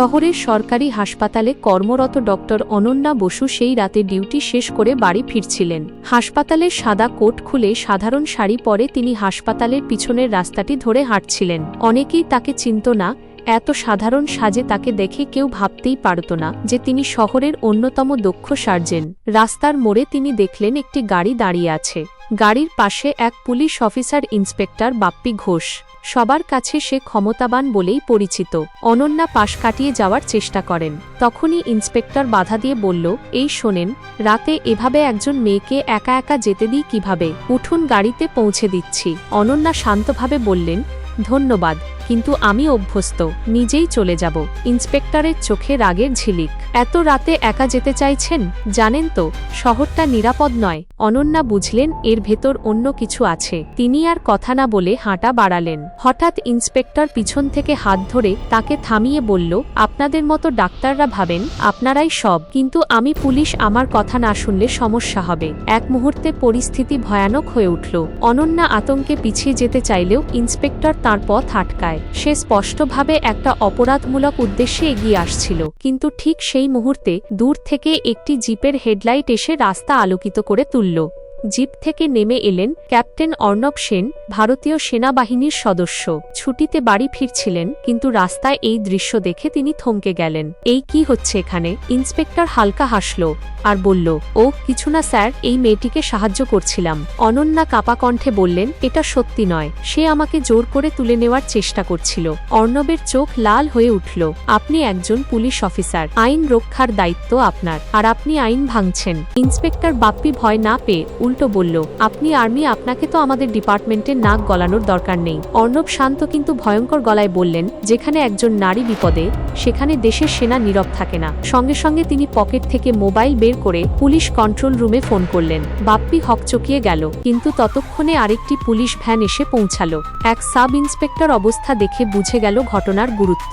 শহরের সরকারি হাসপাতালে কর্মরত ডক্টর অনন্যা বসু সেই রাতে ডিউটি শেষ করে বাড়ি ফিরছিলেন। হাসপাতালের সাদা কোট খুলে সাধারণ শাড়ি পরে তিনি হাসপাতালের পিছনের রাস্তাটি ধরে হাঁটছিলেন। অনেকেই তাকে চিনত না এত সাধারণ সাজে তাকে দেখে কেউ ভাবতেই পারত না যে তিনি শহরের অন্যতম দক্ষ সার্জেন। রাস্তার মোড়ে তিনি দেখলেন একটি গাড়ি দাঁড়িয়ে আছে। গাড়ির পাশে এক police officer inspector Bappi Ghosh. সবার কাছে সে ক্ষমতাবান বলেই পরিচিত। অনন্যা পাশ কাটিয়ে যাওয়ার চেষ্টা করেন। তখনই ইন্সপেক্টর বাধা দিয়ে বলল, এই শোনেন, রাতে এভাবে একজন মেয়েকে একা একা যেতে দিই কীভাবে? উঠুন গাড়িতে পৌঁছে দিচ্ছি। অনন্যা শান্তভাবে বললেন, ধন্যবাদ। কিন্তু আমি অভ্যস্ত, নিজেই চলে যাব। ইন্সপেক্টরের চোখে রাগের ঝিলিক। এত রাতে একা যেতে চাইছেন? জানেন তো, শহরটা নিরাপদ নয়। অনন্যা বুঝলেন এর ভেতর অন্য কিছু আছে। তিনি আর কথা না বলে হাঁটা বাড়ালেন। হঠাৎ ইন্সপেক্টর পিছন থেকে হাত ধরে তাকে থামিয়ে বলল, আপনাদের মতো ডাক্তাররা ভাবেন, আপনারাই সব। কিন্তু আমি পুলিশ আমার কথা না শুনলে সমস্যা হবে এক মুহূর্তে পরিস্থিতি ভয়ানক হয়ে উঠল। অনন্যা আতঙ্কে পিছিয়ে যেতে চাইলেও ইন্সপেক্টর তার পথ আটকায়। সে স্পষ্টভাবে একটা অপরাধমূলক উদ্দেশ্যে এগিয়ে আসছিল। কিন্তু ঠিক সেই মুহূর্তে দূর থেকে একটি জিপের হেডলাইট এসে রাস্তা আলোকিত করে তুলল। জিপ থেকে নেমে এলেন ক্যাপ্টেন অর্ণব সেন, ভারতীয় সেনাবাহিনীর সদস্য। ছুটিতে বাড়ি ফিরছিলেন, কিন্তু রাস্তায় এই দৃশ্য দেখে তিনি থমকে গেলেন। এই কি হচ্ছে এখানে? ইন্সপেক্টর হালকা হাসল আর বলল, ও, কিছু না স্যার, এই মেয়েটিকে সাহায্য করছিলাম। অনন্যা কাপা কণ্ঠে বললেন, এটা সত্যি নয়, সে আমাকে জোর করে তুলে নেওয়ার চেষ্টা করছিল। অর্ণবের চোখ লাল হয়ে উঠল, আপনি একজন পুলিশ অফিসার, আইন রক্ষার দায়িত্ব আপনার, আর আপনি আইন ভাঙছেন। ইন্সপেক্টর বাপ্পি ভয় না পেয়ে উল্টো বলল, আপনি আর্মি, আপনাকে তো আমাদের ডিপার্টমেন্টের নাক গলানোর দরকার নেই। অর্ণব শান্ত কিন্তু ভয়ঙ্কর গলায় বললেন, যেখানে একজন নারী বিপদে, সেখানে দেশের সেনা নীরব থাকে না। সঙ্গে সঙ্গে তিনি পকেট থেকে মোবাইল বের করে পুলিশ কন্ট্রোল রুমে ফোন করলেন। বাপ্পি হকচকিয়ে গেল, কিন্তু ততক্ষণে আরেকটি পুলিশ ভ্যান এসে পৌঁছালো। এক সাব ইন্সপেক্টর অবস্থা দেখে বুঝে গেল ঘটনার গুরুত্ব।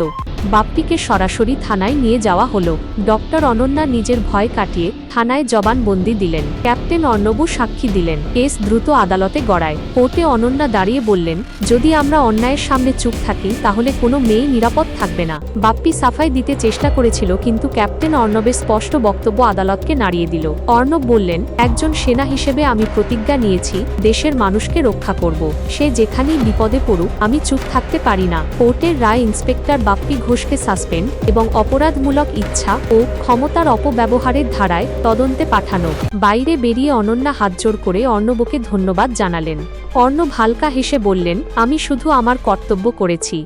বাপ্পিকে সরাসরি থানায় নিয়ে যাওয়া হলো। ডক্টর অনন্যা নিজের ভয় কাটিয়ে থানায় জবানবন্দি দিলেন। ক্যাপ্টেন অর্ণবও সাক্ষী দিলেন। কেস দ্রুত আদালতে গড়ায়। কোর্টে অনন্যা দাঁড়িয়ে বললেন, যদি আমরা অন্যায়ের সামনে চুপ থাকি, তাহলে কোনো মেয়ে নিরাপদ থাকবে না। বাপ্পি সাফাই দিতে চেষ্টা করেছিল, কিন্তু ক্যাপ্টেন অর্ণবের স্পষ্ট বক্তব্য আদালতকে নাড়িয়ে দিল। অর্ণব বললেন, একজন সেনা হিসেবে আমি প্রতিজ্ঞা নিয়েছি, দেশের মানুষকে রক্ষা করব। সে যেখানেই বিপদে পড়ুক, আমি চুপ থাকতে পারি না। কোর্টের রায় ইন্সপেক্টর বাপ্পি ঘোষকে সাসপেন্ড এবং অপরাধমূলক ইচ্ছা ও ক্ষমতার অপব্যবহারের ধারায় তদন্তে পাঠানো। বাইরে বেরিয়ে অনন্যা হাতজোড় করে অর্ণবকে ধন্যবাদ জানালেন। অর্ণব হালকা হেসে বললেন, আমি শুধু আমার কর্তব্য করেছি।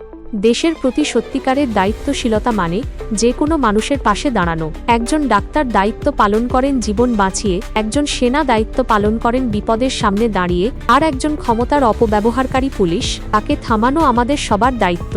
দেশের প্রতি সত্যিকারের দায়িত্বশীলতা মানে যে কোনো মানুষের পাশে দাঁড়ানো। একজন ডাক্তার দায়িত্ব পালন করেন জীবন বাঁচিয়ে, একজন সেনা দায়িত্ব পালন করেন বিপদের সামনে দাঁড়িয়ে, আর একজন ক্ষমতার অপব্যবহারকারী পুলিশ তাকে থামানো আমাদের সবার দায়িত্ব।